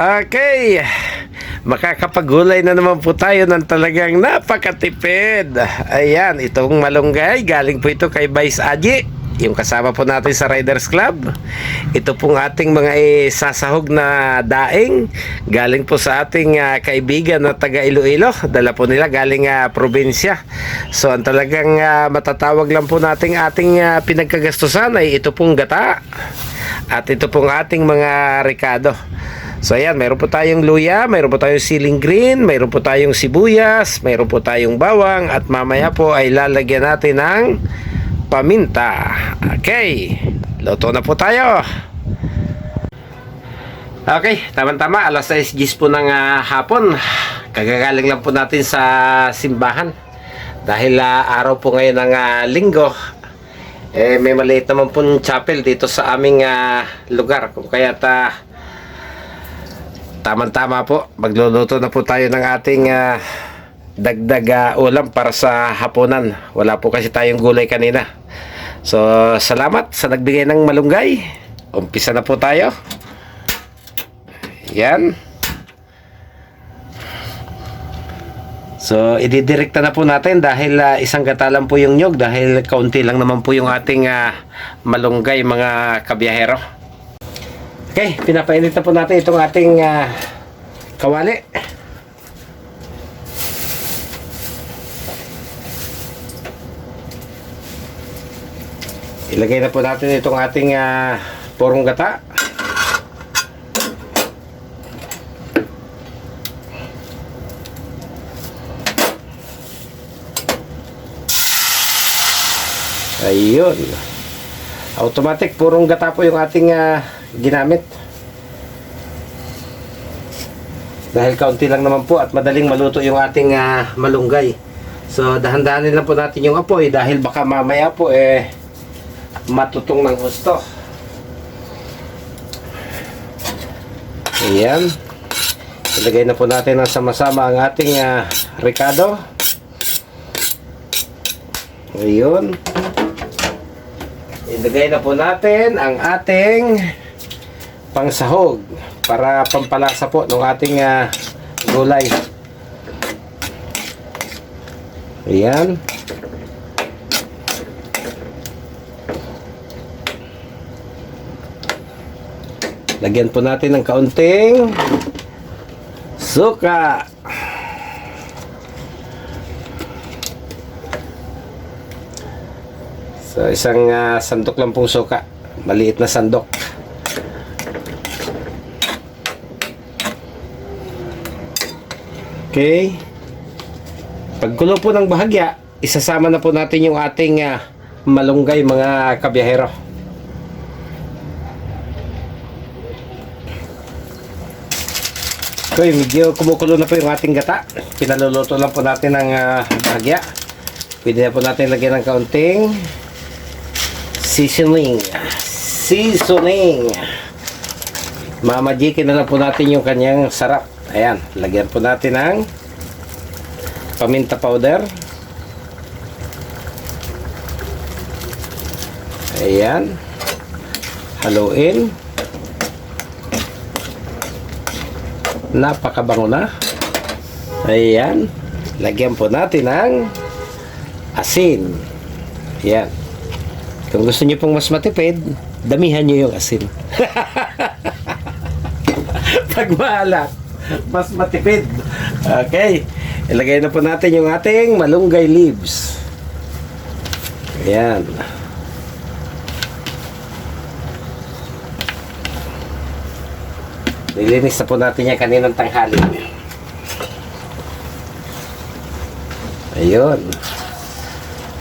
Okay. Makakapagulay na naman po tayo ng talagang napakatipid. Ayan, itong malunggay. Galing po ito kay Vice Aji. Yung kasama po natin sa Riders Club. Ito pong ating mga isasahog na daing. Galing po sa ating ah, kaibigan na taga Iloilo. Dala po nila galing ah, probinsya. So ang talagang ah, matatawag lang po nating ating ah, pinagkagastusan ay ito pong gata. At ito pong ating mga rekado. So ayan, mayroon po tayong luya, mayroon po tayong siling green, mayroon po tayong sibuyas, mayroon po tayong bawang at mamaya po ay lalagyan natin ng paminta. Okay, luto na po tayo. Okay, tama-tama, alas 6 gis po ng ah, hapon. Kagagaling lang po natin sa simbahan. Dahil ah, araw po ngayon ng ah, linggo, eh, may maliit naman pong chapel dito sa aming ah, lugar. Kung kaya ta Tama-tama po. Magluluto na po tayo ng ating ah, dagdag ah, ulam para sa hapunan. Wala po kasi tayong gulay kanina. So, salamat sa nagbigay ng malunggay. Umpisa na po tayo. Yan. So, ididirekta na po natin dahil ah, isang katalan po yung nyog dahil kaunti lang naman po yung ating ah, malunggay mga kabiyahero. Okay, pinapainit na po natin itong ating ah, kawali. Ilagay na po natin itong ating ah, purong gata. Ayun. Automatic, purong gata po yung ating ah, ginamit. Dahil kaunti lang naman po at madaling maluto yung ating ah, malunggay. So, dahan-dahanin lang po natin yung apoy dahil baka mamaya po eh matutong ng gusto. Ayan. Ilagay na po natin ng sama-sama ang ating ah, ricado. Ayun. Ilagay na po natin ang ating pangsahog para pampalasa po ng ating ah, gulay. Ayan. Lagyan po natin ng kaunting suka. So isang ah, sandok lang pong suka. Maliit na sandok. Okay. Pagkulo po ng bahagya, isasama na po natin yung ating ah, malunggay mga kabiyahero. Okay, medyo kumukulo na po yung ating gata. Pinaluluto lang po natin ng ah, bahagya. Pwede na po natin lagyan ng kaunting seasoning. Seasoning. Mamajikin na lang po natin yung kanyang sarap. Ayan, lagyan po natin ng paminta powder. Ayan. Haluin. Napakabango na. Ayan. Lagyan po natin ng asin. Ayan. Kung gusto niyo pong mas matipid, damihan niyo yung asin. Pag maalat, mas matipid. Okay. Ilagay na po natin yung ating malunggay leaves. Ayan. Nilinis na po natin yan kaninang tanghali. Ayun.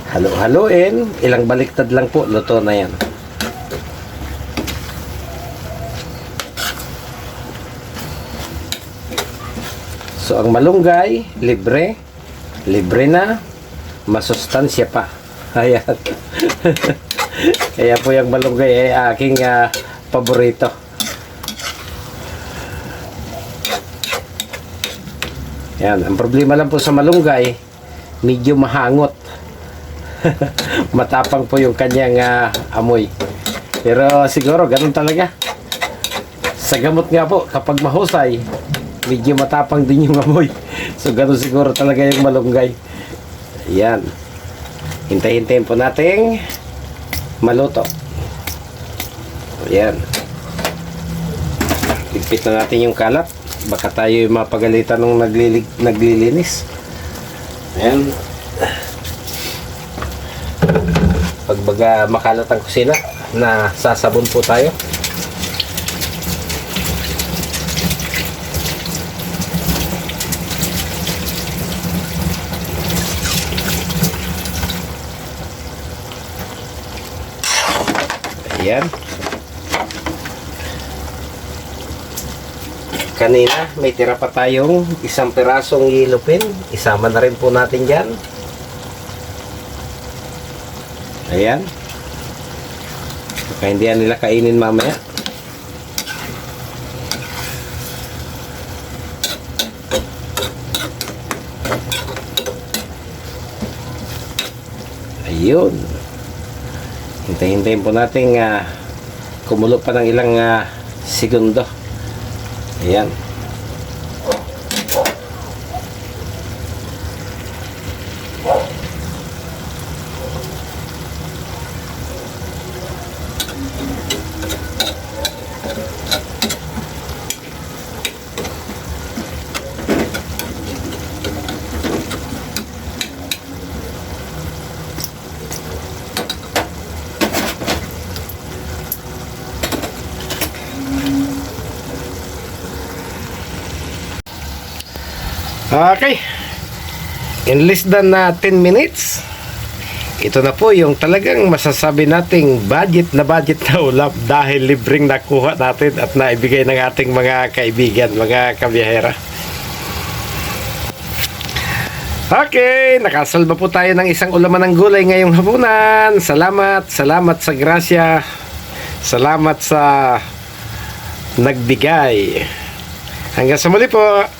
Halo-haloin. Ilang baliktad lang po. Luto na yan. So, ang malunggay, libre. Libre na. Masustansya pa. Ayan. Kaya po yung malunggay ay aking ah, paborito. Yan, ang problema lang po sa malunggay, medyo mahangot. Matapang po yung kanyang ah, amoy. Pero siguro ganun talaga. Sa gamot nga po, kapag mahusay, medyo matapang din yung amoy. So, ganun siguro talaga yung malunggay. Ayan. Hintay-hintayin po nating maluto. Ayan. Ligpit na natin yung kalat. Baka tayo mapagalitan nung naglilig, naglilinis. Ayan. Pagbaga makalat ang kusina, na sasabon po tayo. Ayan. Kanina, may tira pa tayong isang pirasong yellow pin. Isama na rin po natin dyan. Ayan. Baka hindi yan nila kainin mamaya. Ayun. Hintay-hintayin po natin uh, kumulo pa ng ilang ah, segundo. Ayan. Okay. In less than na 10 minutes, ito na po yung talagang masasabi nating budget na budget na ulam dahil libreng nakuha natin at naibigay ng ating mga kaibigan, mga kabiyahera. Okay, nakasalba po tayo ng isang ulaman ng gulay ngayong hapunan. Salamat, salamat sa grasya. Salamat sa nagbigay. Hanggang sa muli po.